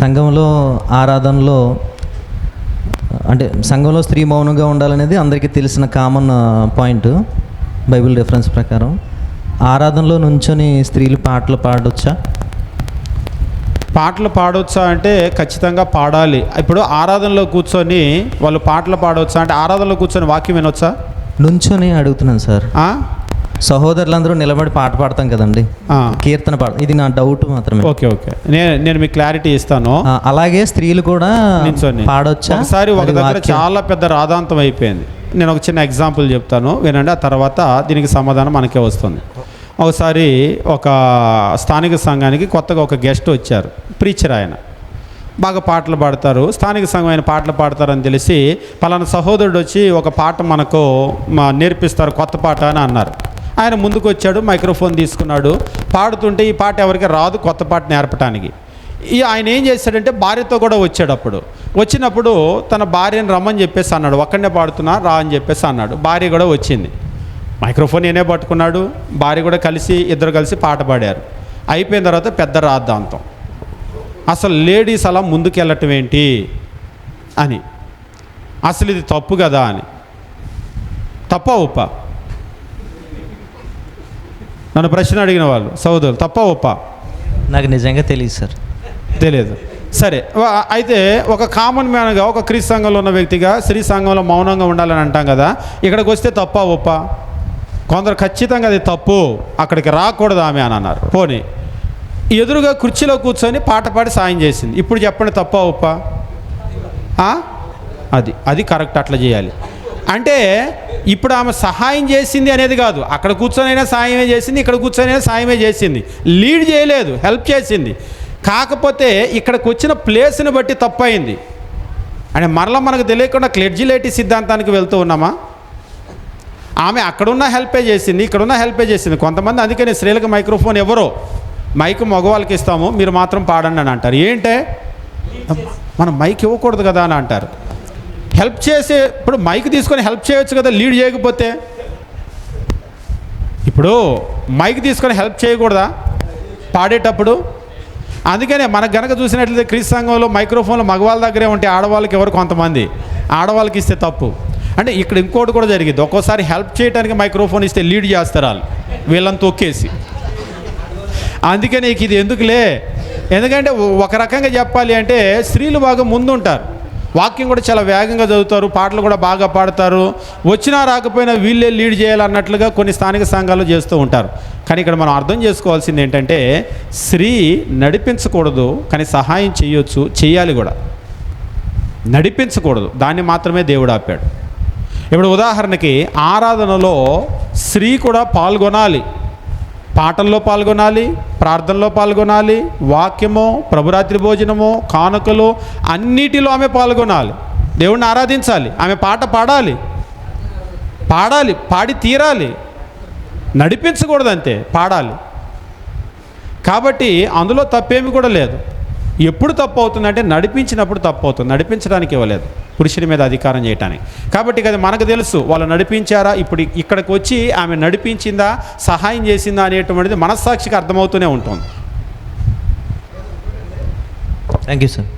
సంఘంలో ఆరాధనలో అంటే సంఘంలో స్త్రీ మౌనంగా ఉండాలనేది అందరికీ తెలిసిన కామన్ పాయింట్ బైబిల్ రెఫరెన్స్ ప్రకారం. ఆరాధనలో నుంచొని స్త్రీలు పాటలు పాడొచ్చా? పాటలు పాడవచ్చా అంటే ఖచ్చితంగా పాడాలి. ఇప్పుడు ఆరాధనలో కూర్చొని వాళ్ళు పాటలు పాడవచ్చా అంటే ఆరాధనలో కూర్చొని వాక్యం వినొచ్చా? నుంచొని అడుగుతున్నాను సార్? సహోదరులందరూ నిలబడి పాట పాడతాం కదండి. కీర్తన పాడ ఇది నా డౌట్ మాత్రమే. Okay okay. నేను నేను మీకు క్లారిటీ ఇస్తాను. అలాగే స్త్రీలు కూడా పాడొచ్చా? ఒకసారి ఒక దగ్గర. చాలా పెద్ద రాధాంతం అయిపోయింది. నేను ఒక చిన్న ఎగ్జాంపుల్ చెప్తాను. వినండి ఆ తర్వాత దీనికి సమాధానం మనకే వస్తుంది. ఒకసారి ఒక స్థానిక సంఘానికి కొత్తగా ఒక గెస్ట్ వచ్చారు. ప్రీచర్ ఆయన. బాగా పాటలు పాడతారు. స్థానిక సంఘం ఆయన పాటలు పాడతారని తెలిసి పలానా సహోదరుడు వచ్చి ఒక పాట మనకు నేర్పిస్తారు కొత్త పాట అని అన్నారు. ఆయన ముందుకు వచ్చాడు మైక్రోఫోన్ తీసుకున్నాడు. పాడుతుంటే ఈ పాట ఎవరికి రాదు కొత్త పాట నేర్పడానికి ఈ ఆయన ఏం చేశాడంటే భార్యతో కూడా వచ్చాడు అప్పుడు. వచ్చినప్పుడు తన భార్యను రమ్మని చెప్పేసి అన్నాడు. ఒక్కడనే పాడుతున్నా రా అని చెప్పేసి అన్నాడు. భార్య కూడా వచ్చింది. మైక్రోఫోన్ నేనే పట్టుకున్నాడు. భార్య కూడా కలిసి ఇద్దరు కలిసి పాట పాడారు. అయిపోయిన తర్వాత పెద్ద రాద్దాంతం అసలు లేడీస్ అలా ముందుకెళ్ళటం ఏంటి అని. అసలు ఇది తప్పు కదా అని. తప్ప ఉప్ప నన్ను ప్రశ్న అడిగిన వాళ్ళు సోదరులు తప్ప ఉప్ప నాకు నిజంగా తెలియదు సార్. తెలియదు సరే అయితే ఒక కామన్ మ్యాన్గా ఒక క్రీస్తు సంఘంలో ఉన్న వ్యక్తిగా స్త్రీ సంఘంలో మౌనంగా ఉండాలని అంటాం కదా ఇక్కడికి వస్తే తప్ప ఒప్ప? కొందరు ఖచ్చితంగా అది తప్పు అక్కడికి రాకూడదు ఆమె అని అన్నారు. పోనీ ఎదురుగా కుర్చీలో కూర్చొని పాట పాడి సాయం చేసింది. ఇప్పుడు చెప్పండి తప్ప ఒప్ప? అది అది కరెక్ట్ అట్లా చేయాలి. అంటే ఇప్పుడు ఆమె సహాయం చేసింది అనేది కాదు. అక్కడ కూర్చొనైనా సాయమే చేసింది ఇక్కడ కూర్చొనైనా సాయమే చేసింది. లీడ్ చేయలేదు హెల్ప్ చేసింది. కాకపోతే ఇక్కడికి వచ్చిన ప్లేస్ని బట్టి తప్పయింది అంటే మరలా మనకు తెలియకుండా క్లెడ్జిలేటి సిద్ధాంతానికి వెళ్తూ ఉన్నామా? ఆమె అక్కడున్న హెల్పే చేసింది ఇక్కడున్న హెల్పే చేసింది. కొంతమంది అందుకని స్త్రీలకు మైక్రోఫోన్ ఎవరో? మైక్ మగవాళ్ళకి ఇస్తాము మీరు మాత్రం పాడండి అని అంటారు. ఏంటే? మనం మైక్ ఇవ్వకూడదు కదా అని అంటారు. హెల్ప్ చేసే ఇప్పుడు మైక్ తీసుకొని హెల్ప్ చేయొచ్చు కదా లీడ్ చేయకపోతే? ఇప్పుడు మైక్ తీసుకొని హెల్ప్ చేయకూడదా? పాడేటప్పుడు? అందుకనే మనకు గనక చూసినట్లయితే క్రీస్తు సంఘంలో మైక్రోఫోన్లు మగవాళ్ళ దగ్గరే ఉంటే ఆడవాళ్ళకి ఎవరు కొంతమంది? ఆడవాళ్ళకి ఇస్తే తప్పు. అంటే ఇక్కడ ఇంకోటి కూడా జరిగింది. ఒక్కోసారి హెల్ప్ చేయడానికి మైక్రోఫోన్ ఇస్తే లీడ్ చేస్తారు వాళ్ళు. వీళ్ళని తొక్కేసి. అందుకే నీకు ఇది ఎందుకులే? ఎందుకంటే ఒక రకంగా చెప్పాలి అంటే స్త్రీలు బాగా ముందుంటారు. వాక్యం కూడా చాలా వేగంగా చదువుతారు పాటలు కూడా బాగా పాడతారు. వచ్చినా రాకపోయినా వీళ్ళే లీడ్ చేయాలన్నట్లుగా కొన్ని స్థానిక సంఘాలు చేస్తూ ఉంటారు. కానీ ఇక్కడ మనం అర్థం చేసుకోవాల్సింది ఏంటంటే స్త్రీ నడిపించకూడదు కానీ సహాయం చేయొచ్చు చేయాలి కూడా. నడిపించకూడదు దాన్ని మాత్రమే దేవుడు ఆపాడు. ఇప్పుడు ఉదాహరణకి ఆరాధనలో స్త్రీ కూడా పాల్గొనాలి. పాటల్లో పాల్గొనాలి ప్రార్థనలో పాల్గొనాలి వాక్యము ప్రభురాత్రి భోజనము కానుకలు అన్నిటిలో ఆమె పాల్గొనాలి. దేవుణ్ణి ఆరాధించాలి. ఆమె పాట పాడాలి. పాడాలి పాడి తీరాలి. నడిపించకూడదు అంతే పాడాలి. కాబట్టి అందులో తప్పేమి కూడా లేదు. ఎప్పుడు తప్పు అవుతుందంటే నడిపించినప్పుడు తప్పు అవుతుంది. నడిపించడానికి ఇవ్వలేదు. పురుషుని మీద అధికారం చేయటానికి. కాబట్టి అది మనకు తెలుసు వాళ్ళు నడిపించారా ఇప్పుడు ఇక్కడికి వచ్చి ఆమె నడిపించిందా సహాయం చేసిందా అనేటువంటిది మనస్సాక్షికి అర్థమవుతూనే ఉంటుంది. Thank you sir